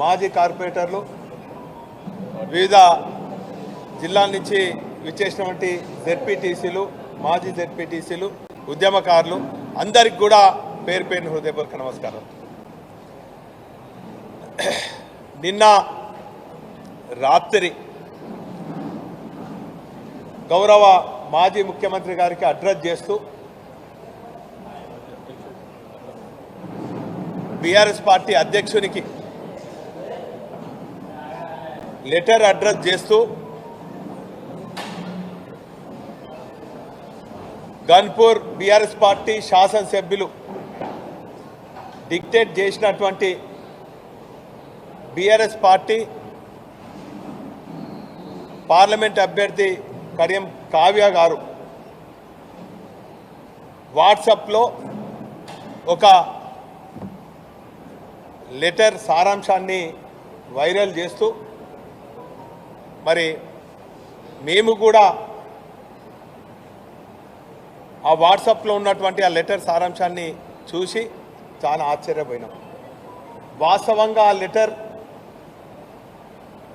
మాజీ కార్పొరేటర్లు వివిధ జిల్లాల నుంచి విచ్చేసినటువంటి జెడ్పీటీసీలు మాజీ జెడ్పీటీసీలు ఉద్యమకారులు అందరికి కూడా పేరు పేరున హృదయపూర్వక నమస్కారం. నిన్న రాత్రి గౌరవ మాజీ ముఖ్యమంత్రి గారికి అడ్రస్ చేస్తూ బీఆర్ఎస్ పార్టీ అధ్యక్షునికి లెటర్ అడ్రస్ చేస్తూ గన్పూర్ బీఆర్ఎస్ పార్టీ శాసనసభ్యులు డిక్టేట్ చేసినటువంటి బీఆర్ఎస్ పార్టీ పార్లమెంట్ అభ్యర్థి కడియం కావ్య గారు వాట్సాప్లో ఒక లెటర్ సారాంశాన్ని వైరల్ చేస్తూ మరి మేము కూడా ఆ వాట్సాప్లో ఉన్నటువంటి ఆ లెటర్ సారాంశాన్ని చూసి చాలా ఆశ్చర్యపోయినాం. వాస్తవంగా ఆ లెటర్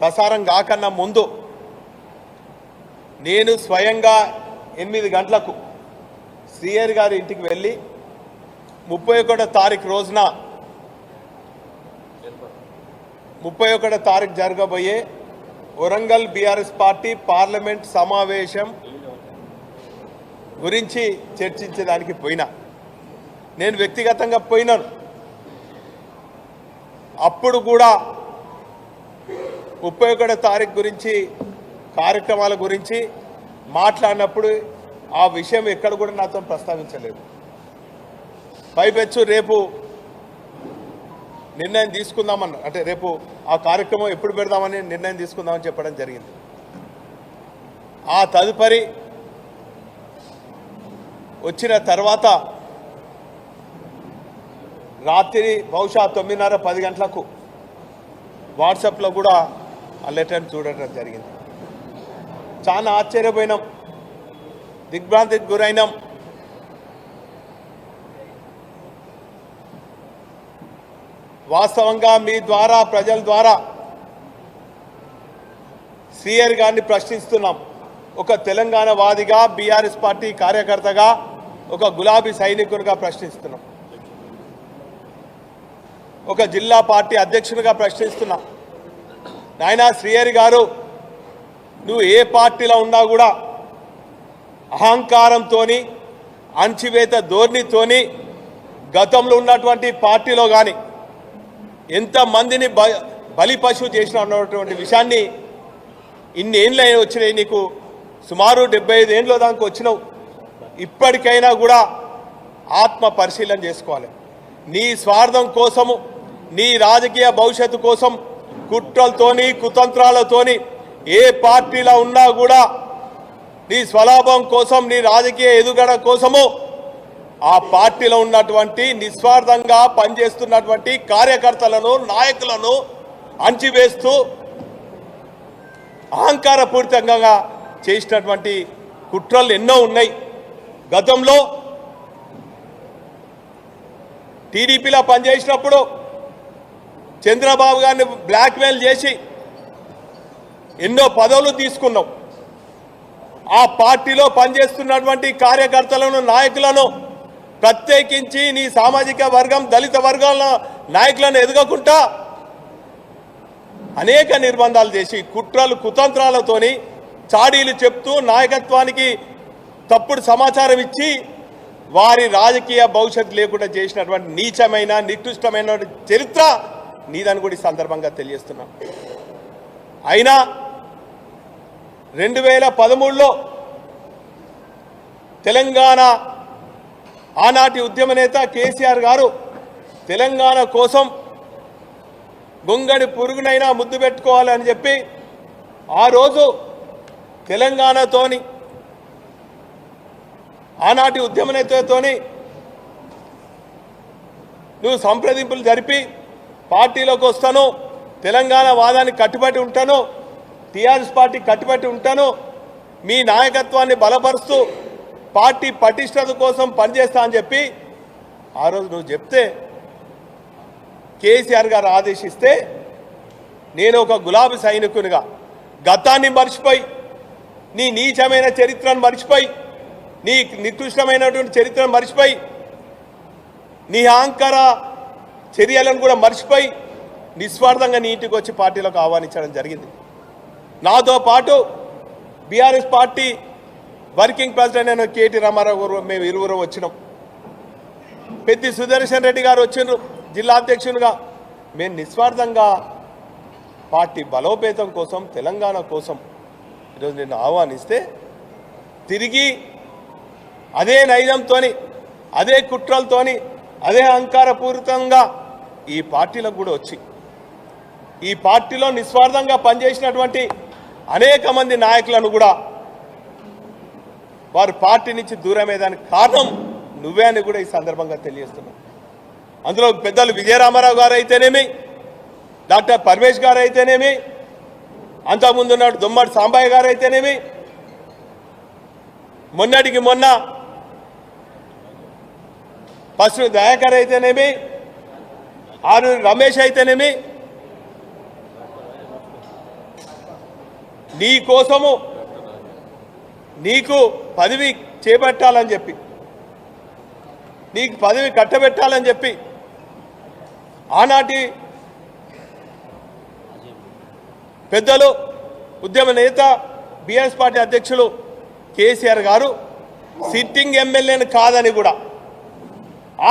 ప్రసారం కాకన్నా ముందు నేను స్వయంగా ఎనిమిది గంటలకు శ్రీయర్ గారి ఇంటికి వెళ్ళి ముప్పై ఒకటో తారీఖు రోజున ముప్పై ఒకటో తారీఖు జరగబోయే వరంగల్ బీఆర్ఎస్ పార్టీ పార్లమెంట్ సమావేశం గురించి చర్చించడానికి పోయినా. నేను వ్యక్తిగతంగా పోయినాను. అప్పుడు కూడా ముప్పై ఒకటో తారీఖు గురించి కార్యక్రమాల గురించి మాట్లాడినప్పుడు ఆ విషయం ఎక్కడ కూడా నాతో ప్రస్తావించలేదు. పైపెచ్చు రేపు నిర్ణయం తీసుకుందామని అంటే రేపు ఆ కార్యక్రమం ఎప్పుడు పెడదామని నిర్ణయం తీసుకుందామని చెప్పడం జరిగింది. ఆ తదుపరి వచ్చిన తర్వాత రాత్రి బహుశా తొమ్మిదిన్నర పది గంటలకు వాట్సాప్లో కూడా ఆ లెటర్ని చూడటం జరిగింది. చాలా ఆశ్చర్యపోయినాం. దిగ్భ్రాంతికి గురైనాం. వాస్తవంగా మీ ద్వారా ప్రజల ద్వారా సీఆర్ గారిని ప్రశ్నిస్తున్నాం. ఒక తెలంగాణ వాదిగా బీఆర్ఎస్ పార్టీ కార్యకర్తగా ఒక గులాబీ సైనికునిగా ప్రశ్నిస్తున్నాం. ఒక జిల్లా పార్టీ అధ్యక్షునిగా ప్రశ్నిస్తున్నాం. నాయన శ్రీహరి గారు నువ్వు ఏ పార్టీలో ఉన్నా కూడా అహంకారంతోని అణచివేత ధోరణితోని గతంలో ఉన్నటువంటి పార్టీలో కానీ ఎంతమందిని బ బలి పశువు చేసిన అన్నటువంటి విషయాన్ని ఇన్ని ఏళ్ళు వచ్చినాయి నీకు. సుమారు డెబ్బై ఐదు ఏండ్ల దానికి వచ్చినావు. ఇప్పటికైనా కూడా ఆత్మ పరిశీలన చేసుకోవాలి. నీ స్వార్థం కోసము నీ రాజకీయ భవిష్యత్తు కోసం కుట్రలతోని కుతంత్రాలతోని ఏ పార్టీలో ఉన్నా కూడా నీ స్వలాభం కోసం నీ రాజకీయ ఎదుగడ కోసము ఆ పార్టీలో ఉన్నటువంటి నిస్వార్థంగా పనిచేస్తున్నటువంటి కార్యకర్తలను నాయకులను అంచివేస్తూ అహంకారపూరితంగా చేసినటువంటి కుట్రలు ఎన్నో ఉన్నాయి. గతంలో టీడీపీలో పనిచేసినప్పుడు చంద్రబాబు గారిని బ్లాక్మెయిల్ చేసి ఎన్నో పదవులు తీసుకున్నాం. ఆ పార్టీలో పనిచేస్తున్నటువంటి కార్యకర్తలను నాయకులను ప్రత్యేకించి నీ సామాజిక వర్గం దళిత వర్గాల నాయకులను ఎదగకుండా అనేక నిర్బంధాలు చేసి కుట్రలు కుతంత్రాలతోని చాడీలు చెప్తూ నాయకత్వానికి తప్పుడు సమాచారం ఇచ్చి వారి రాజకీయ భవిష్యత్తు లేకుండా చేసినటువంటి నీచమైన నికృష్టమైన చరిత్ర నీదని కూడా ఈ సందర్భంగా తెలియజేస్తున్నాం. అయినా రెండు వేల పదమూడులో తెలంగాణ ఆనాటి ఉద్యమ నేత కేసీఆర్ గారు తెలంగాణ కోసం గొంగడి పురుగునైనా ముద్దు పెట్టుకోవాలని చెప్పి ఆ రోజు తెలంగాణతోని ఆనాటి ఉద్యమ నేతతోని నువ్వు సంప్రదింపులు జరిపి పార్టీలోకి వస్తాను తెలంగాణ వాదానికి కట్టుబడి ఉంటాను టీఆర్ఎస్ పార్టీ కట్టుబడి ఉంటాను మీ నాయకత్వాన్ని బలపరుస్తూ పార్టీ పటిష్టత కోసం పనిచేస్తా అని చెప్పి ఆ రోజు నువ్వు చెప్తే కేసీఆర్ గారు ఆదేశిస్తే నేను ఒక గులాబీ సైనికునిగా గతాన్ని మర్చిపోయి నీ నీచమైన చరిత్రను మర్చిపోయి నీ నికృష్టమైనటువంటి చరిత్రను మర్చిపోయి నీ అహంకార చర్యలను కూడా మర్చిపోయి నిస్వార్థంగా నీ ఇంటికి వచ్చి పార్టీలోకి ఆహ్వానించడం జరిగింది. నాతో పాటు బీఆర్ఎస్ పార్టీ వర్కింగ్ ప్రెసిడెంట్ అయిన కేటీ రామారావు గారు మేము ఇరువురు వచ్చినాం. పెద్ది సుదర్శన్ రెడ్డి గారు వచ్చిండ్రు జిల్లా అధ్యక్షునిగా. మేము నిస్వార్థంగా పార్టీ బలోపేతం కోసం తెలంగాణ కోసం ఈరోజు నేను ఆహ్వానిస్తే తిరిగి అదే నైజంతో అదే కుట్రలతోని అదే అహంకారపూరితంగా ఈ పార్టీలకు కూడా వచ్చి ఈ పార్టీలో నిస్వార్థంగా పనిచేసినటువంటి అనేక మంది నాయకులను కూడా వారు పార్టీ నుంచి దూరమయ్యేదానికి కారణం నువ్వే అని కూడా ఈ సందర్భంగా తెలియజేస్తున్నావు అందులో పెద్దలు విజయరామారావు గారు అయితేనేమి డాక్టర్ పరమేష్ గారు అయితేనేమి అంతకుముందు ఉన్నాడు దుమ్మడి సాంబయ్య గారు అయితేనేమి మొన్నటికి మొన్న పశు దయాకర్ అయితేనేమి ఆరు రమేష్ అయితేనేమి నీ కోసము నీకు పదవి చేపట్టాలని చెప్పి. నీకు పదవి కట్టబెట్టాలని చెప్పి. ఆనాటి పెద్దలు ఉద్యమ నేత బీఆర్ఎస్ పార్టీ అధ్యక్షులు కేసీఆర్ గారు సిట్టింగ్ ఎమ్మెల్యేని కాదని కూడా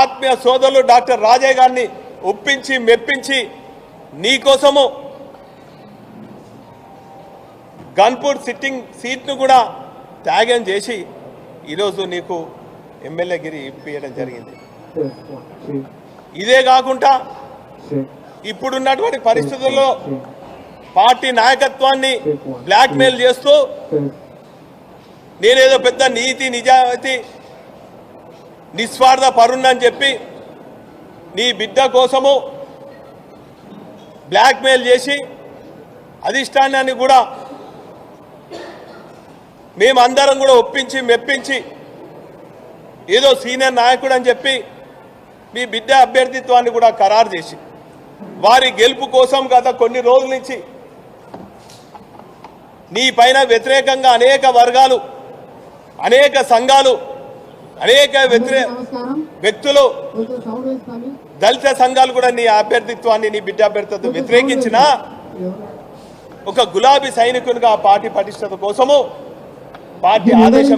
ఆత్మీయ సోదరులు డాక్టర్ రాజయ్య గారిని ఒప్పించి మెప్పించి నీకోసము గన్పూర్ సిట్టింగ్ సీట్ను కూడా త్యాగం చేసి ఈరోజు నీకు ఎమ్మెల్యే గిరి ఇప్పించడం జరిగింది. ఇదే కాకుండా ఇప్పుడున్నటువంటి పరిస్థితుల్లో పార్టీ నాయకత్వాన్ని బ్లాక్మెయిల్ చేస్తూ నేనేదో పెద్ద నీతి నిజాయితీ నిస్వార్థ పరుణని చెప్పి నీ బిడ్డ కోసము బ్లాక్మెయిల్ చేసి అధిష్టానాన్ని కూడా మేమందరం కూడా ఒప్పించి మెప్పించి ఏదో సీనియర్ నాయకుడు అని చెప్పి మీ బిడ్డ అభ్యర్థిత్వాన్ని కూడా ఖరారు చేసి వారి గెలుపు కోసం గత కొన్ని రోజుల నుంచి నీ పైన వ్యతిరేకంగా అనేక వర్గాలు అనేక సంఘాలు అనేక వ్యతిరే వ్యక్తులు దళిత సంఘాలు కూడా నీ అభ్యర్థిత్వాన్ని నీ బిడ్డ అభ్యర్థిత్వం వ్యతిరేకించిన ఒక గులాబీ సైనికునిగా పార్టీ పటిష్టత కోసము పార్టీ ఆదేశం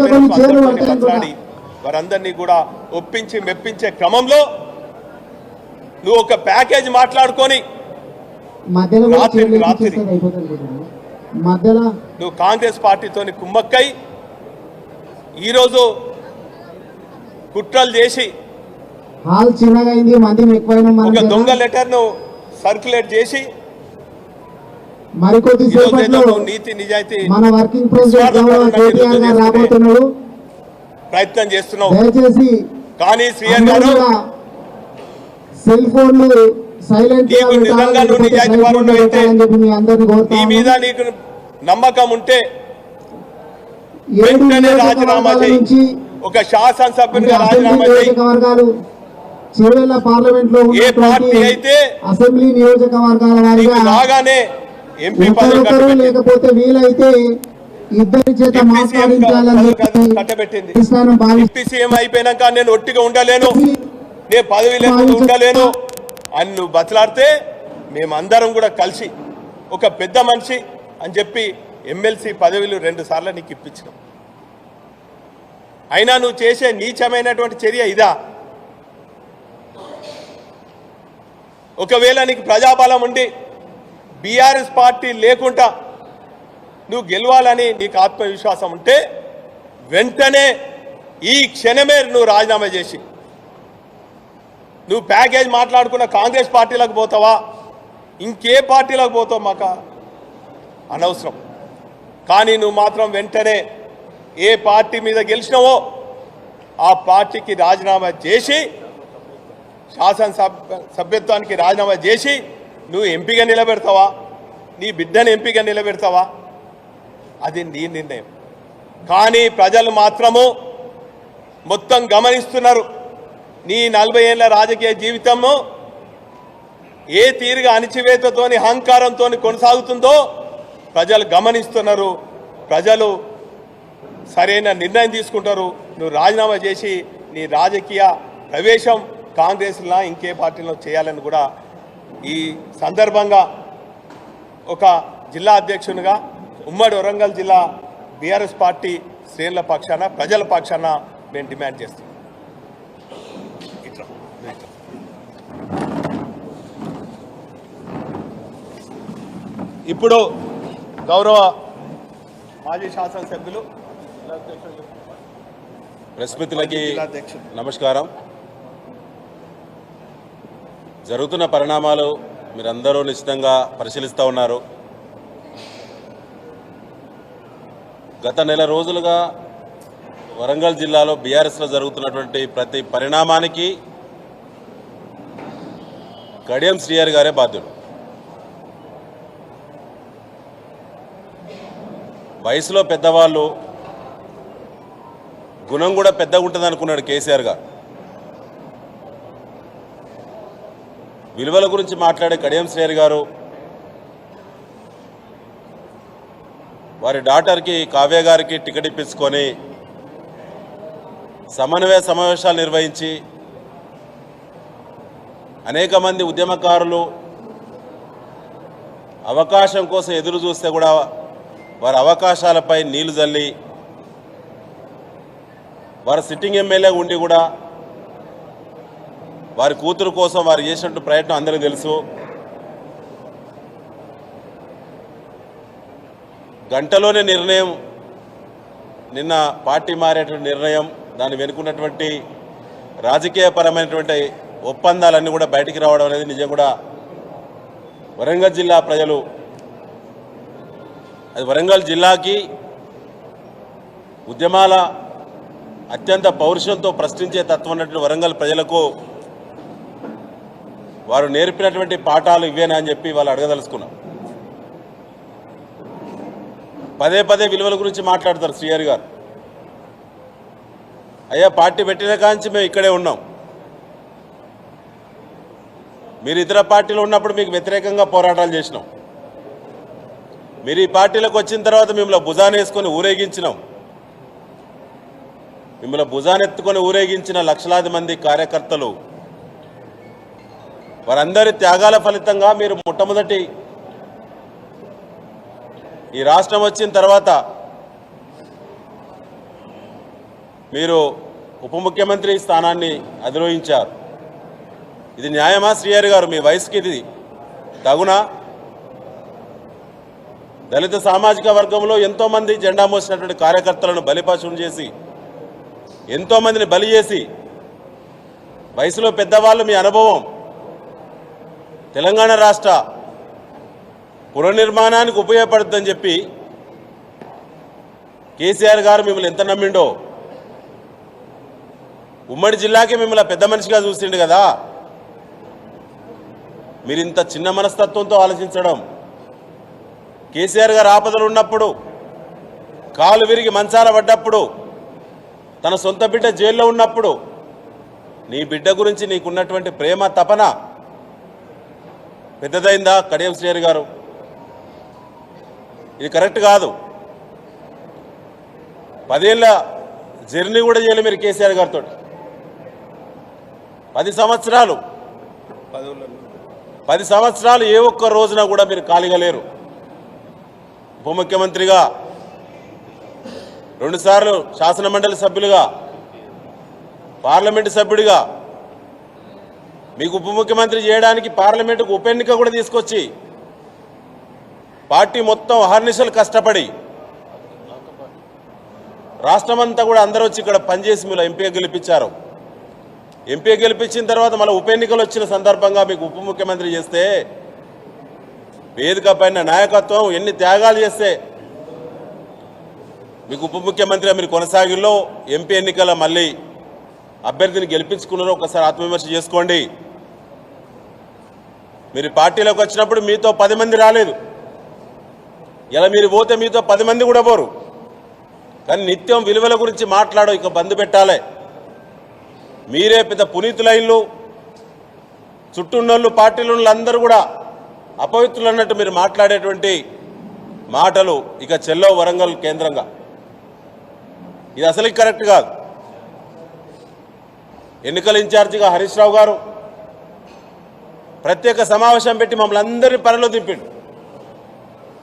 మాట్లాడి వారందరినీ కూడా ఒప్పించి మెప్పించే క్రమంలో నువ్వు ఒక ప్యాకేజ్ మాట్లాడుకొని రాత్రి- నువ్వు కాంగ్రెస్ పార్టీతోని కుమ్మక్కై ఈరోజు కుట్రలు చేసి ఒక దొంగ లెటర్ను సర్క్యులేట్ చేసి మరికొద్ది సేపట్లో నీతి నిజాయితీ మన వర్కింగ్ ప్రెసిడెంట్ గౌరవ కేటీఆర్ గారు రాబోతున్నాడు. ప్రయత్నం చేస్తున్నావు దయచేసి కానీ శ్రీయన్ గారు సెల్ ఫోన్లు సైలెంట్ నీ మీద నీకు నమ్మకం ఉంటే వెంటనే రాజీనామా ఒక శాసనసభ్యునిగా రాజీనామా చివరిలో పార్లమెంట్లో ఏ పార్టీ అయితే అసెంబ్లీ నియోజకవర్గాల రాగానే ఒకరొకరు లేకపోతే వీలైతే ఇద్దరి చేత మాట్లాడించాలని సీఎం అయిపోయినాక నేను ఒట్టిగా ఉండలేను. నేను పదవి లేకుండా ఉండలేను. అని నువ్వు బతలాడితే మేమందరం కూడా కలిసి ఒక పెద్ద మనిషి అని చెప్పి ఎమ్మెల్సీ పదవులు రెండు సార్లు నీకు ఇప్పించినాం. అయినా నువ్వు చేసే నీచమైనటువంటి చర్య ఇదా? ఒకవేళ నీకు ప్రజాబలం ఉండి బీఆర్ఎస్ పార్టీ లేకుండా నువ్వు గెలవాలని నీకు ఆత్మవిశ్వాసం ఉంటే వెంటనే ఈ క్షణమే నువ్వు రాజీనామా చేసి. నువ్వు ప్యాకేజ్ మాట్లాడుకున్న కాంగ్రెస్ పార్టీలకు పోతావా? ఇంకే పార్టీలకు పోతావు మాక? అనవసరం. కానీ నువ్వు మాత్రం వెంటనే ఏ పార్టీ మీద గెలిచినావో ఆ పార్టీకి రాజీనామా చేసి శాసనసభ సభ్యత్వానికి రాజీనామా చేసి నువ్వు ఎంపీగా నిలబెడతావా? నీ బిడ్డను ఎంపీగా నిలబెడతావా? అది నీ నిర్ణయం. కానీ ప్రజలు మాత్రము మొత్తం గమనిస్తున్నారు. నీ నలభై ఏళ్ళ రాజకీయ జీవితము ఏ తీరుగా అణిచివేతతోని అహంకారంతో కొనసాగుతుందో ప్రజలు గమనిస్తున్నారు. ప్రజలు సరైన నిర్ణయం తీసుకుంటారు. నువ్వు రాజీనామా చేసి నీ రాజకీయ ప్రవేశం కాంగ్రెస్లా ఇంకే పార్టీలో చేయాలని కూడా ఈ సందర్భంగా ఒక జిల్లా అధ్యక్షునిగా ఉమ్మడి వరంగల్ జిల్లా బీఆర్ఎస్ పార్టీ శ్రేణుల పక్షాన ప్రజల పక్షాన మేము డిమాండ్ చేస్తాం. ఇప్పుడు గౌరవ మాజీ శాసనసభ్యులు ప్రెస్ మిత్రులకి నమస్కారం జరుగుతున్న పరిణామాలు మీరందరూ నిశ్చితంగా పరిశీలిస్తూ ఉన్నారు. గత నెల రోజులుగా వరంగల్ జిల్లాలో బీఆర్ఎస్లో జరుగుతున్నటువంటి ప్రతి పరిణామానికి కడియం శ్రీయర్ గారే బాధ్యుడు. వయసులో పెద్దవాళ్ళు గుణం కూడా పెద్దగా ఉంటుంది అనుకున్నాడు కేసీఆర్ గారు. విలువల గురించి మాట్లాడే కడియం శ్రేయర్ గారు వారి డాటర్కి కావ్య గారికి టికెట్ ఇప్పించుకొని సమన్వయ సమావేశాలు నిర్వహించి అనేక మంది ఉద్యమకారులు అవకాశం కోసం ఎదురు చూస్తే కూడా వారి అవకాశాలపై నీళ్ళు జల్లి వారు సిట్టింగ్ ఎమ్మెల్యే ఉండి కూడా వారి కూతురు కోసం వారు చేసినట్టు ప్రయత్నం అందరికీ తెలుసు. గంటలోనే నిర్ణయం నిన్న పార్టీ మారేటువంటి నిర్ణయం దాన్ని వెనుకున్నటువంటి రాజకీయపరమైనటువంటి ఒప్పందాలన్నీ కూడా బయటికి రావడం అనేది నిజం కూడా. వరంగల్ జిల్లా ప్రజలు అది వరంగల్ జిల్లాకి ఉద్యమాల అత్యంత పౌరుషంతో ప్రశ్నించే తత్వం ఉన్నటువంటి వరంగల్ ప్రజలకు వారు నేర్పినటువంటి పాఠాలు ఇవేనా అని చెప్పి వాళ్ళు అడగదలుచుకున్నాం. పదే పదే విలువల గురించి మాట్లాడతారు శ్రీహరి గారు. అయ్యా పార్టీ పెట్టిన కాంచి మేము ఇక్కడే ఉన్నాం. మీరు ఇతర పార్టీలో ఉన్నప్పుడు మీకు వ్యతిరేకంగా పోరాటాలు చేసినాం. మీరు ఈ పార్టీలకు వచ్చిన తర్వాత మిమ్మల్ని భుజాన్ని వేసుకొని ఊరేగించినాం. మిమ్మల్ని భుజానెత్తుకొని ఊరేగించిన లక్షలాది మంది కార్యకర్తలు వారందరి త్యాగాల ఫలితంగా మీరు మొట్టమొదటి ఈ రాష్ట్రం వచ్చిన తర్వాత మీరు ఉప ముఖ్యమంత్రి స్థానాన్ని అధిరోహించారు. ఇది న్యాయమా శ్రీయారు గారు? మీ వయసుకి ఇది తగునా? దళిత సామాజిక వర్గంలో ఎంతోమంది జెండా మోసినటువంటి కార్యకర్తలను బలిపశువులు చేసి ఎంతోమందిని బలి చేసి వయసులో పెద్దవాళ్ళు మీ అనుభవం తెలంగాణ రాష్ట్ర పునర్నిర్మాణానికి ఉపయోగపడుతుందని చెప్పి కేసీఆర్ గారు మిమ్మల్ని ఎంత నమ్మిండో ఉమ్మడి జిల్లాకి మిమ్మల్ని పెద్ద మనిషిగా చూసిండు కదా. మీరు ఇంత చిన్న మనస్తత్వంతో ఆలోచించడం కేసీఆర్ గారు ఆపదలు ఉన్నప్పుడు కాలు విరిగి మంచాల పడ్డప్పుడు తన సొంత బిడ్డ జైల్లో ఉన్నప్పుడు నీ బిడ్డ గురించి నీకున్నటువంటి ప్రేమ తపన పెద్దదైందా? కడియం శ్రీహరి గారు. ఇది కరెక్ట్ కాదు. పదేళ్ళ జర్నీ కూడా చేయలేదు మీరు కేసీఆర్ గారితో. పది సంవత్సరాలు. పది సంవత్సరాలు ఏ ఒక్క రోజున కూడా మీరు ఖాళీగా లేరు. ఉప ముఖ్యమంత్రిగా రెండుసార్లు శాసన మండలి సభ్యులుగా పార్లమెంటు సభ్యుడిగా మీకు ఉప ముఖ్యమంత్రి చేయడానికి పార్లమెంటుకు ఉప ఎన్నిక కూడా తీసుకొచ్చి పార్టీ మొత్తం అహర్నిశలు కష్టపడి రాష్ట్రమంతా కూడా అందరూ వచ్చి ఇక్కడ పనిచేసి మీరు ఎంపీ గెలిపించారు. ఎంపీ గెలిపించిన తర్వాత మళ్ళీ ఉప ఎన్నికలు వచ్చిన సందర్భంగా మీకు ఉప ముఖ్యమంత్రి చేస్తే వేదిక పైన నాయకత్వం ఎన్ని త్యాగాలు చేస్తే మీకు ఉప ముఖ్యమంత్రిగా మీరు కొనసాగిల్లో ఎంపీ ఎన్నికల మళ్ళీ అభ్యర్థిని గెలిపించుకున్నారో ఒకసారి ఆత్మవిమర్శ చేసుకోండి. మీరు పార్టీలోకి వచ్చినప్పుడు మీతో పది మంది రాలేదు. ఇలా మీరు పోతే మీతో పది మంది కూడా పోరు. కానీ నిత్యం విలువల గురించి మాట్లాడో ఇక బంద్ పెట్టాలి. మీరే పెద్ద పునీతులైన్లు చుట్టూ ఉన్నోళ్ళు పార్టీలు అందరూ కూడా అపవిత్రులు అన్నట్టు మీరు మాట్లాడేటువంటి మాటలు ఇక చెల్లో వరంగల్ కేంద్రంగా. ఇది అసలు కరెక్ట్ కాదు. ఎన్నికల ఇన్ఛార్జిగా హరీష్ రావు గారు ప్రత్యేక సమావేశం పెట్టి మమ్మల్ని అందరినీ పనిలో దింపిండు.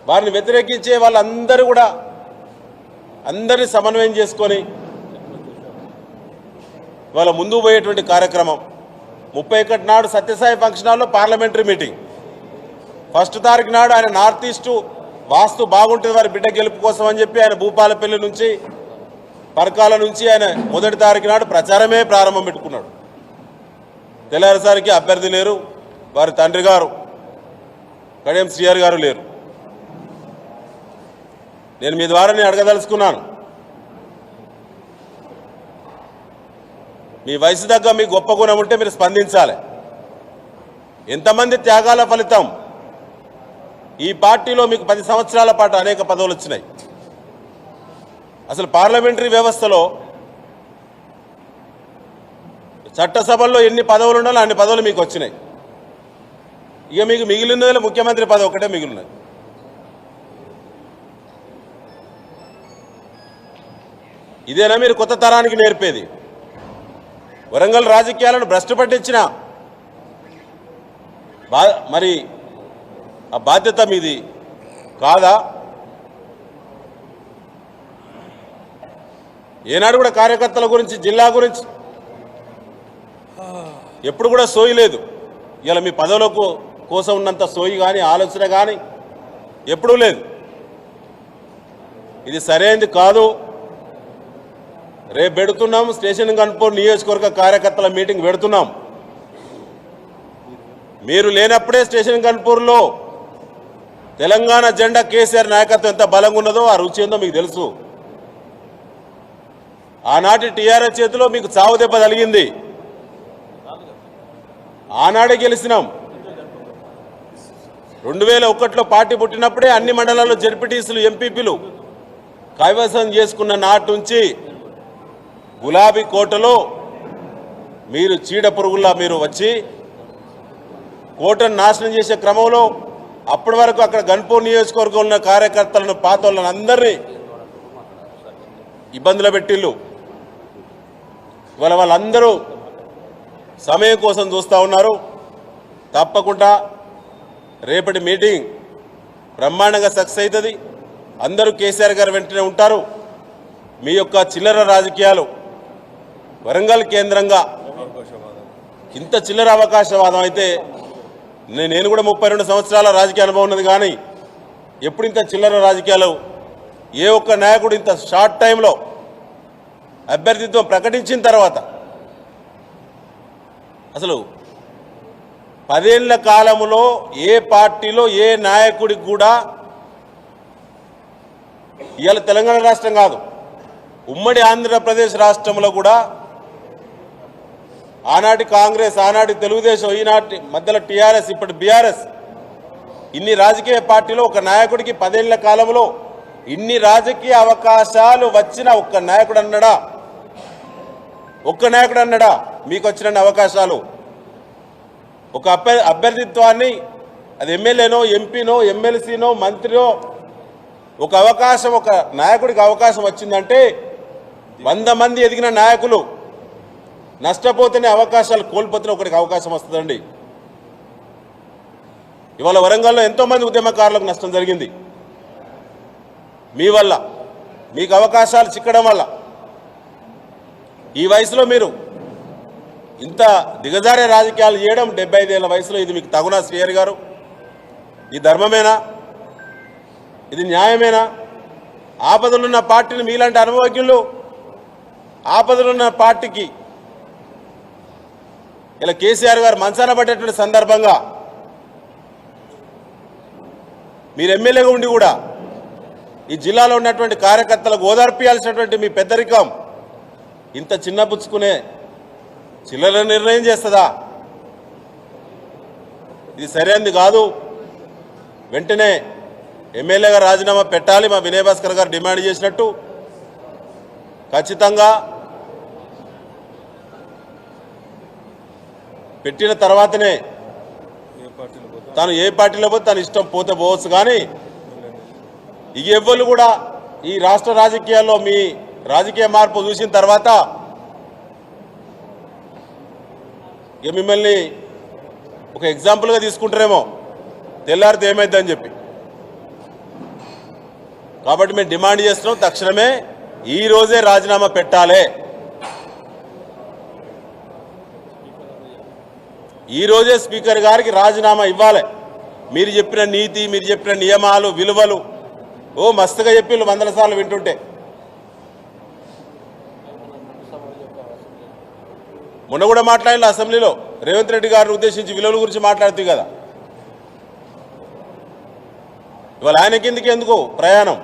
వారిని వ్యతిరేకించే వాళ్ళందరూ కూడా అందరినీ సమన్వయం చేసుకొని వాళ్ళ ముందుకు పోయేటువంటి కార్యక్రమం. ముప్పై ఒకటి నాడు సత్యసాయి ఫంక్షన్ హాల్లో పార్లమెంటరీ మీటింగ్. ఫస్ట్ తారీఖు నాడు ఆయన నార్త్ ఈస్టు వాస్తు బాగుంటుంది వారి బిడ్డ గెలుపు కోసం అని చెప్పి ఆయన భూపాలపల్లి నుంచి పరకాల నుంచి ఆయన మొదటి తారీఖు నాడు ప్రచారమే ప్రారంభం పెట్టుకున్నాడు. తెల్లారిసరికి అభ్యర్థి లేరు. వారి తండ్రి గారు కడియం శ్రీఆర్ గారు లేరు. నేను మీ ద్వారా నేను అడగదలుచుకున్నాను. మీ వయసు తగ్గ మీ గొప్ప గుణం ఉంటే మీరు స్పందించాలి. ఎంతమంది త్యాగాల ఫలితం ఈ పార్టీలో మీకు పది సంవత్సరాల పాటు అనేక పదవులు వచ్చినాయి. అసలు పార్లమెంటరీ వ్యవస్థలో చట్టసభల్లో ఎన్ని పదవులు ఉండాలో అన్ని పదవులు మీకు వచ్చినాయి. ఇక మీకు మిగిలినది ముఖ్యమంత్రి పదవి ఒకటే మిగిలినది. ఇదేనా మీరు కొత్త తరానికి నేర్పేది? వరంగల్ రాజకీయాలను భ్రష్టు పట్టించిన బా మరి ఆ బాధ్యత మీది కాదా? ఏనాడు కూడా కార్యకర్తల గురించి జిల్లా గురించి ఎప్పుడు కూడా సోయి లేదు. ఇలా మీ పదవులకు కోసం ఉన్నంత సోయి కానీ ఆలోచన కానీ ఎప్పుడూ లేదు. ఇది సరైనది కాదు. రేపు పెడుతున్నాం స్టేషన్ కనుపూర్ నియోజకవర్గ కార్యకర్తల మీటింగ్ పెడుతున్నాం. మీరు లేనప్పుడే స్టేషన్ కనుపూర్లో తెలంగాణ జెండా కేసీఆర్ నాయకత్వం ఎంత బలంగా ఉన్నదో ఆ రుచి ఏందో మీకు తెలుసు. ఆనాటి టీఆర్ఎస్ చేతిలో మీకు చావు దెబ్బ తలిగింది ఆనాడే గెలిచినాం. రెండు వేల ఒకటిలో పార్టీ పుట్టినప్పుడే అన్ని మండలాల్లో జడ్పీటీసీలు ఎంపీపీలు కైవసం చేసుకున్న నాటి నుంచి గులాబీ కోటలో మీరు చీడ పురుగుల్లా మీరు వచ్చి కోటను నాశనం చేసే క్రమంలో అప్పటి వరకు అక్కడ గన్పూర్ నియోజకవర్గంలో ఉన్న కార్యకర్తలను పాత వాళ్ళని అందరినీ ఇబ్బందులు పెట్టిళ్ళు. ఇవాళ వాళ్ళందరూ సమయం కోసం చూస్తూ ఉన్నారు. తప్పకుండా రేపటి మీటింగ్ బ్రహ్మాండంగా సక్సెస్ అవుతుంది. అందరూ కేసీఆర్ గారు వెంటనే ఉంటారు. మీ యొక్క చిల్లర రాజకీయాలు వరంగల్ కేంద్రంగా ఇంత చిల్లర అవకాశవాదం అయితే నేను కూడా ముప్పై రెండు సంవత్సరాల రాజకీయ అనుభవం ఉన్నది కానీ ఎప్పుడు ఇంత చిల్లర రాజకీయాలు? ఏ ఒక్క నాయకుడు ఇంత షార్ట్ టైంలో అభ్యర్థిత్వం ప్రకటించిన తర్వాత అసలు పదేళ్ళ కాలములో ఏ పార్టీలో ఏ నాయకుడికి కూడా ఇవాళ తెలంగాణ రాష్ట్రం కాదు ఉమ్మడి ఆంధ్రప్రదేశ్ రాష్ట్రంలో కూడా ఆనాటి కాంగ్రెస్ ఆనాటి తెలుగుదేశం ఈనాటి మధ్యలో టీఆర్ఎస్ ఇప్పుడు బీఆర్ఎస్ ఇన్ని రాజకీయ పార్టీలో ఒక నాయకుడికి పదేళ్ళ కాలంలో ఇన్ని రాజకీయ అవకాశాలు వచ్చిన ఒక్క నాయకుడు అన్నడా? ఒక్క నాయకుడు అన్నడా? మీకు వచ్చిన అవకాశాలు? ఒక అభ్యర్థిత్వాన్ని అది ఎమ్మెల్యేనో ఎంపీనో ఎమ్మెల్సీనో మంత్రినో ఒక అవకాశం ఒక నాయకుడికి అవకాశం వచ్చిందంటే వంద మంది ఎదిగిన నాయకులు నష్టపోతేనే అవకాశాలు కోల్పోతేనే ఒకరికి అవకాశం వస్తుందండి. ఇవాళ వరంగల్లో ఎంతోమంది ఉద్యమకారులకు నష్టం జరిగింది. మీ వల్ల మీకు అవకాశాలు చిక్కడం వల్ల. ఈ వయసులో మీరు ఇంత దిగజారే రాజకీయాలు చేయడం డెబ్బై ఐదేళ్ళ వయసులో ఇది మీకు తగునా శ్రీహరి గారు? ఈ ధర్మమేనా? ఇది న్యాయమేనా? ఆపదలున్న పార్టీని మీలాంటి అనుభవజ్ఞులు ఆపదలున్న పార్టీకి ఇలా కేసీఆర్ గారు మంచాన పడ్డటువంటి సందర్భంగా మీరు ఎమ్మెల్యేగా ఉండి కూడా ఈ జిల్లాలో ఉన్నటువంటి కార్యకర్తలకు ఓదార్పియాల్సినటువంటి మీ పెద్దరికం ఇంత చిన్నపుచ్చుకునే చిల్లర నిర్ణయం చేస్తుందా? ఇది సరైనది కాదు. వెంటనే ఎమ్మెల్యేగా రాజీనామా పెట్టాలి మా వినయ్ భాస్కర్ గారు డిమాండ్ చేసినట్టు. ఖచ్చితంగా పెట్టిన తర్వాతనే తను ఏ పార్టీలో పోతే తన ఇష్టం పోతే పోవచ్చు కానీ ఇక ఎవ్వరు కూడా ఈ రాష్ట్ర రాజకీయాల్లో మీ రాజకీయ మార్పు చూసిన తర్వాత ఇక మిమ్మల్ని ఒక ఎగ్జాంపుల్గా తీసుకుంటారేమో. తెల్లారితే ఏమైందని చెప్పి. కాబట్టి మేము డిమాండ్ చేస్తున్నాం తక్షణమే ఈ రోజే రాజీనామా పెట్టాలి. ఈ రోజే స్పీకర్ గారికి రాజీనామా ఇవ్వాలి. మీరు చెప్పిన నీతి మీరు చెప్పిన నియమాలు విలువలు ఓ మస్తుగా చెప్పి వందల సార్లు వింటుంటే. మొన్న కూడా మాట్లాడిన అసెంబ్లీలో రేవంత్ రెడ్డి గారిని ఉద్దేశించి విలువల గురించి మాట్లాడుతూ కదా. ఇవాళ ఆయన కిందకి ఎందుకు ప్రయాణం?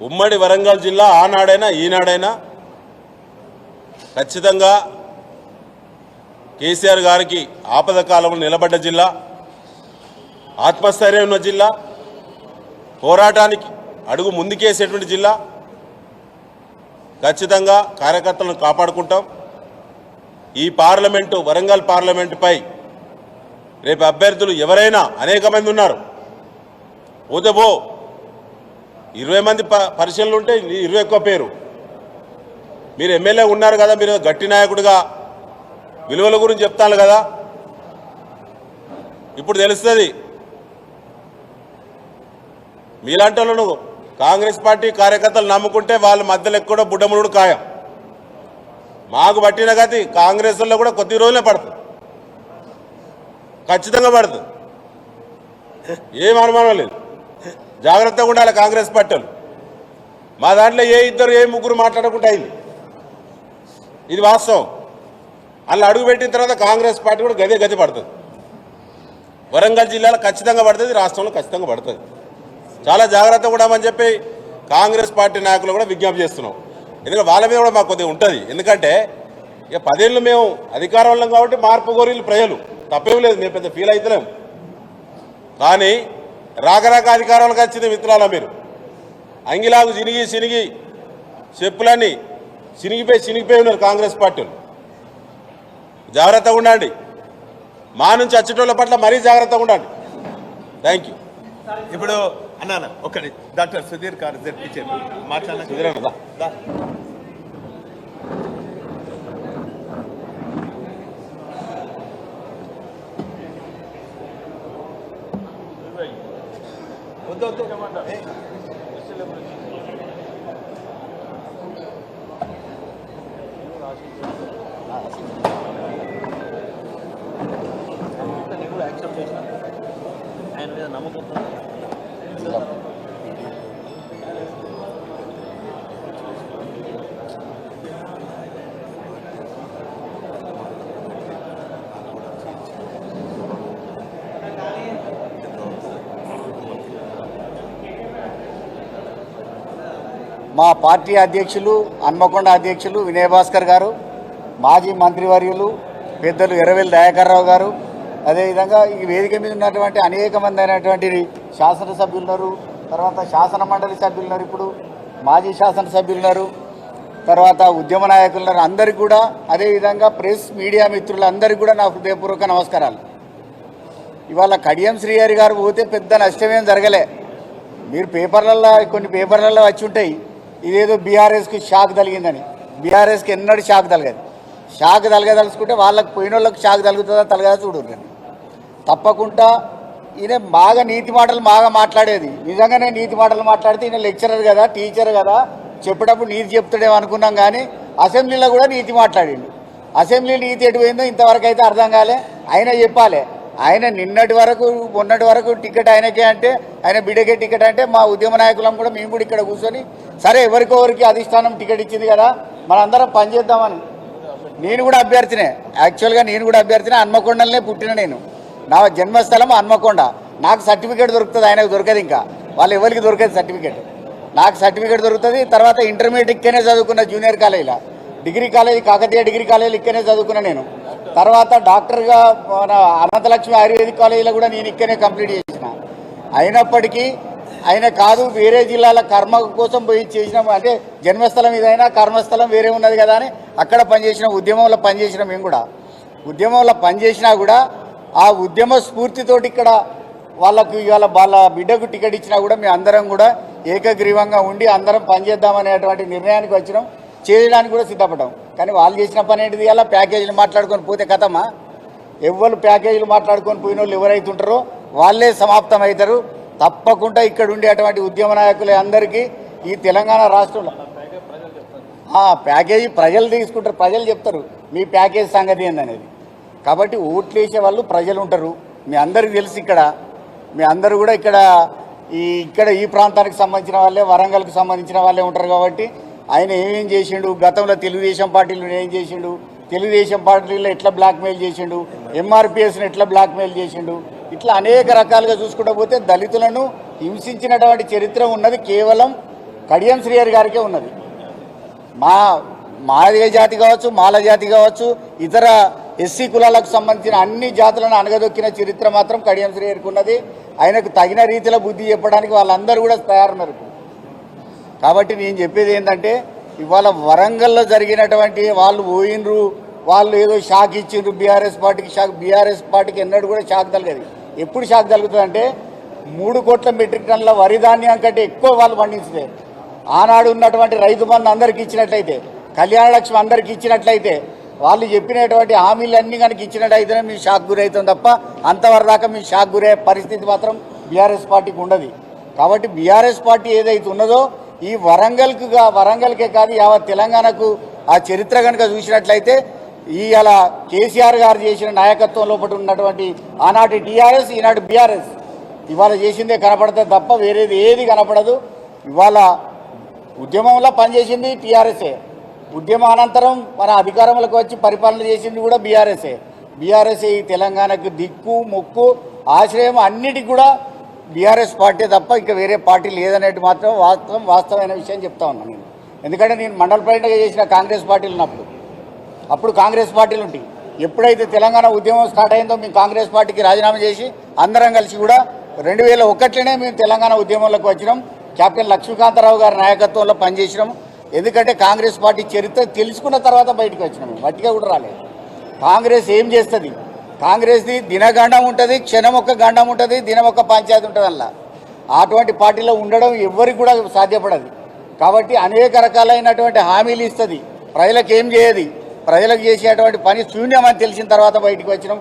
ఉమ్మడి వరంగల్ జిల్లా ఆనాడైనా ఈనాడైనా ఖచ్చితంగా కేసీఆర్ గారికి ఆపద కాలంలో నిలబడ్డ జిల్లా ఆత్మస్థైర్యం ఉన్న జిల్లా పోరాటానికి అడుగు ముందుకేసేటువంటి జిల్లా ఖచ్చితంగా కార్యకర్తలను కాపాడుకుంటాం. ఈ పార్లమెంటు వరంగల్ పార్లమెంటుపై రేపు అభ్యర్థులు ఎవరైనా అనేక మంది ఉన్నారు. పోతే పో. ఇరవై మంది ప- పరిశీలనలు ఉంటే ఇరవై ఎక్కువ పేరు. మీరు ఎమ్మెల్యే ఉన్నారు కదా మీరు గట్టి నాయకుడిగా. విలువల గురించి చెప్తాను కదా. ఇప్పుడు తెలుస్తుంది. మీలాంటి వాళ్ళను కాంగ్రెస్ పార్టీ కార్యకర్తలు నమ్ముకుంటే వాళ్ళ మధ్యలో ఎక్కడో బుడ్డముడు ఖాయం. మాకు పట్టిన గతి కాంగ్రెస్లో కూడా కొద్ది రోజులే పడుతుంది. ఖచ్చితంగా పడుతుంది. ఏం అనుమానం లేదు. జాగ్రత్తగా ఉండాలి కాంగ్రెస్ పార్టీలు. మా దాంట్లో ఏ ఇద్దరు ఏ ముగ్గురు మాట్లాడకుండా అయింది. ఇది వాస్తవం. అలా అడుగుపెట్టిన తర్వాత కాంగ్రెస్ పార్టీ కూడా గదే గది పడుతుంది. వరంగల్ జిల్లాలో ఖచ్చితంగా పడుతుంది రాష్ట్రంలో ఖచ్చితంగా పడుతుంది. చాలా జాగ్రత్తగా ఉండమని చెప్పి కాంగ్రెస్ పార్టీ నాయకులు కూడా విజ్ఞప్తి చేస్తున్నాం. ఎందుకంటే వాళ్ళ మీద కూడా మాకు కొద్దిగా ఉంటుంది. ఎందుకంటే ఇక పదేళ్ళు మేము అధికారంలో కాబట్టి మార్పు గోరీలు ప్రజలు. తప్పేం లేదు మేము పెద్ద ఫీల్ అవుతలేం కానీ రాకరాక రాక వచ్చింది మిత్రులారా మీరు. అంగిలాగు చినిగి చినిగి చెప్పులన్నీ చినిగిపోయి చినిగిపోయి ఉన్నారు కాంగ్రెస్ పార్టీలు. జాగ్రత్తగా ఉండండి. మా నుంచి వచ్చేటోళ్ళ పట్ల మరీ జాగ్రత్తగా ఉండండి. థ్యాంక్ యూ ఇప్పుడు అన్న అన్న, ఒక్కటి డాక్టర్ సుధీర్ గారు మాట్లాడాలి కుదిరేనా దా. వద్దు వద్దు. పార్టీ అధ్యక్షులు హన్మకొండ అధ్యక్షులు వినయ్ భాస్కర్ గారు మాజీ మంత్రివర్యులు పెద్దలు ఎర్రవెల్లి దయాకర్రావు గారు. అదేవిధంగా ఈ వేదిక మీద ఉన్నటువంటి అనేక మంది అయినటువంటి శాసనసభ్యులు ఉన్నారు తర్వాత శాసన మండలి సభ్యులు ఉన్నారు ఇప్పుడు మాజీ శాసనసభ్యులు ఉన్నారు తర్వాత ఉద్యమ నాయకులు ఉన్నారు అందరికీ కూడా అదేవిధంగా ప్రెస్ మీడియా మిత్రులందరికీ కూడా నా హృదయపూర్వక నమస్కారాలు. ఇవాళ కడియం శ్రీహరి గారు పోతే పెద్ద నష్టమేం జరగలే. మీరు పేపర్లలో కొన్ని పేపర్లలో వచ్చి ఉంటాయి. ఇదేదో బీఆర్ఎస్కి షాక్ తగిలిందని. బీఆర్ఎస్కి ఎన్నడూ షాక్ తలగదు షాక్ తలగదలుచుకుంటే వాళ్ళకి పోయిన వాళ్ళకి షాక్ తగులుతుందా తలగదా చూడండి తప్పకుండా ఈయన బాగా నీతి మాటలు బాగా మాట్లాడేది. నిజంగానే నీతి మాటలు మాట్లాడితే ఈయన లెక్చరర్ కదా టీచర్ కదా. చెప్పేటప్పుడు నీతి చెప్తాడేమో అనుకున్నాం కానీ అసెంబ్లీలో కూడా నీతి మాట్లాడిండు. అసెంబ్లీ నీతి ఎటు పోయిందో ఇంతవరకు అయితే అర్థం కాలే. అయినా చెప్పాలి. ఆయన నిన్నటి వరకు మొన్నటి వరకు టికెట్ ఆయనకే అంటే ఆయన బిడ్డకే టికెట్ అంటే మా ఉద్యమ నాయకులం కూడా మేము కూడా ఇక్కడ కూర్చొని సరే ఎవరికొవరికి అధిష్టానం టికెట్ ఇచ్చింది కదా మనందరం పనిచేద్దామని నేను కూడా అభ్యర్థినే. యాక్చువల్గా నేను కూడా అభ్యర్థినే. హన్మకొండలనే పుట్టిన నేను. నా జన్మస్థలం హన్మకొండ. నాకు సర్టిఫికేట్ దొరుకుతుంది ఆయనకు దొరకదు ఇంకా. వాళ్ళు ఎవరికి దొరకదు సర్టిఫికేట్. నాకు సర్టిఫికేట్ దొరుకుతుంది తర్వాత ఇంటర్మీడియట్ చదువుకున్న జూనియర్ కాలేజీలో డిగ్రీ కాలేజీ కాకతీయ డిగ్రీ కాలేజీలో ఇక్కడనే చదువుకున్నా నేను. తర్వాత డాక్టర్గా మన అనంతలక్ష్మి ఆయుర్వేదిక్ కాలేజీలో కూడా నేను ఇక్కడనే కంప్లీట్ చేసిన. అయినప్పటికీ ఆయన కాదు వేరే జిల్లాల కర్మ కోసం పోయి చేసినాం అంటే జన్మస్థలం ఇదైనా కర్మస్థలం వేరే ఉన్నది కదా అని అక్కడ పనిచేసిన ఉద్యమంలో పనిచేసిన మేము కూడా. ఉద్యమంలో పనిచేసినా కూడా ఆ ఉద్యమ స్ఫూర్తితోటి ఇక్కడ వాళ్ళకు ఇవాళ వాళ్ళ బిడ్డకు టికెట్ ఇచ్చినా కూడా మేము అందరం కూడా ఏకగ్రీవంగా ఉండి అందరం పనిచేద్దామనేటువంటి నిర్ణయానికి వచ్చినాం. చేయడానికి కూడా సిద్ధపడ్డాం. కానీ వాళ్ళు చేసిన పని ఏంటిది? అలా ప్యాకేజీలు మాట్లాడుకొని పోతే కథమా? ఎవరు ప్యాకేజీలు మాట్లాడుకొని పోయిన వాళ్ళు ఎవరైతే ఉంటారో వాళ్ళే సమాప్తం అవుతారు తప్పకుండా ఇక్కడ ఉండే అటువంటి ఉద్యమ నాయకులే అందరికీ ఈ తెలంగాణ రాష్ట్రంలో. ప్యాకేజీ ప్రజలు తీసుకుంటారు ప్రజలు చెప్తారు. మీ ప్యాకేజ్ సంగతి ఏందనేది. కాబట్టి ఓట్లు వేసే వాళ్ళు ప్రజలు ఉంటారు. మీ అందరికి తెలుసు ఇక్కడ. మీ అందరూ కూడా ఇక్కడ ఈ ఇక్కడ ఈ ప్రాంతానికి సంబంధించిన వాళ్ళే వరంగల్కి సంబంధించిన వాళ్ళే ఉంటారు కాబట్టి ఆయన ఏమేం చేసిండు? గతంలో తెలుగుదేశం పార్టీలు ఏం చేసిండు? తెలుగుదేశం పార్టీలో ఎట్లా బ్లాక్మెయిల్ చేసిండు? ఎంఆర్పిఎస్ని ఎట్లా బ్లాక్మెయిల్ చేసిండు? ఇట్లా అనేక రకాలుగా చూసుకుంటూ పోతే దళితులను హింసించినటువంటి చరిత్ర ఉన్నది కేవలం కడియం శ్రీయర్ గారికే ఉన్నది. మా మాదిగ జాతి కావచ్చు మాల జాతి కావచ్చు ఇతర ఎస్సీ కులాలకు సంబంధించిన అన్ని జాతులను అనగదొక్కిన చరిత్ర మాత్రం కడియం శ్రీయర్కి ఉన్నది. ఆయనకు తగిన రీతిలో బుద్ధి చెప్పడానికి వాళ్ళందరూ కూడా తయారున్నారు. కాబట్టి నేను చెప్పేది ఏంటంటే ఇవాళ వరంగల్లో జరిగినటువంటి వాళ్ళు పోయినరు వాళ్ళు ఏదో షాక్ ఇచ్చిండ్రు బీఆర్ఎస్ పార్టీకి షాక్ బీఆర్ఎస్ పార్టీకి ఎన్నడూ కూడా షాక్ తగలేదు ఎప్పుడు షాక్ తగ్గుతుందంటే మూడు కోట్ల మెట్రిక్ టన్నుల వరి ధాన్యం కంటే ఎక్కువ వాళ్ళు పండించలేరు ఆనాడు ఉన్నటువంటి రైతు బంధు అందరికి ఇచ్చినట్లయితే కళ్యాణ లక్ష్మి అందరికి ఇచ్చినట్లయితే వాళ్ళు చెప్పినటువంటి హామీలన్నీ కనుక ఇచ్చినట్టయితేనే మీ షాక్ గురవుతాం తప్ప అంతవరకు దాకా మీ షాక్ గురయ్యే పరిస్థితి మాత్రం బీఆర్ఎస్ పార్టీకి ఉండదు. కాబట్టి బీఆర్ఎస్ పార్టీ ఏదైతే ఉన్నదో ఈ వరంగల్కు వరంగల్కే కాదు యావత్ తెలంగాణకు ఆ చరిత్ర కనుక చూసినట్లయితే ఈ అలా కేసీఆర్ గారు చేసిన నాయకత్వం లోపల ఉన్నటువంటి ఆనాటి టీఆర్ఎస్ ఈనాటి బీఆర్ఎస్. ఇవాళ చేసిందే కనపడతాయి తప్ప వేరేది ఏది కనపడదు. ఇవాళ ఉద్యమంలో పనిచేసింది టీఆర్ఎస్ఏ. ఉద్యమ అనంతరం మన అధికారంలోకి వచ్చి పరిపాలన చేసింది కూడా బీఆర్ఎస్ఏ. బీఆర్ఎస్ఏ ఈ తెలంగాణకు దిక్కు మొక్కు ఆశ్రయం అన్నిటికి కూడా బీఆర్ఎస్ పార్టీ తప్ప ఇంకా వేరే పార్టీ లేదనేది మాత్రం వాస్తవం వాస్తవమైన విషయం చెప్తా ఉన్నాను నేను. ఎందుకంటే నేను మండల పర్యటన చేసిన కాంగ్రెస్ పార్టీలు ఉన్నప్పుడు. అప్పుడు కాంగ్రెస్ పార్టీలు ఉంటాయి ఎప్పుడైతే తెలంగాణ ఉద్యమం స్టార్ట్ అయిందో మేము కాంగ్రెస్ పార్టీకి రాజీనామా చేసి అందరం కలిసి కూడా రెండు వేల ఒకటిలోనే మేము తెలంగాణ ఉద్యమంలోకి వచ్చినాం. కెప్టెన్ లక్ష్మీకాంతరావు గారి నాయకత్వంలో పనిచేసినాం. ఎందుకంటే కాంగ్రెస్ పార్టీ చరిత్ర తెలుసుకున్న తర్వాత బయటకు వచ్చినాం. వట్టిగా కూడా రాలేదు. కాంగ్రెస్ ఏం చేస్తుంది? కాంగ్రెస్ది దినగండం ఉంటుంది క్షణం ఒక గండం ఉంటుంది దినం ఒక పంచాయతీ ఉంటుంది అలా. అటువంటి పార్టీలో ఉండడం ఎవరికి కూడా సాధ్యపడదు. కాబట్టి అనేక రకాలైనటువంటి హామీలు ఇస్తుంది. ప్రజలకు ఏం చేయదు? ప్రజలకు చేసేటువంటి పని శూన్యమని తెలిసిన తర్వాత బయటకు వచ్చినాం.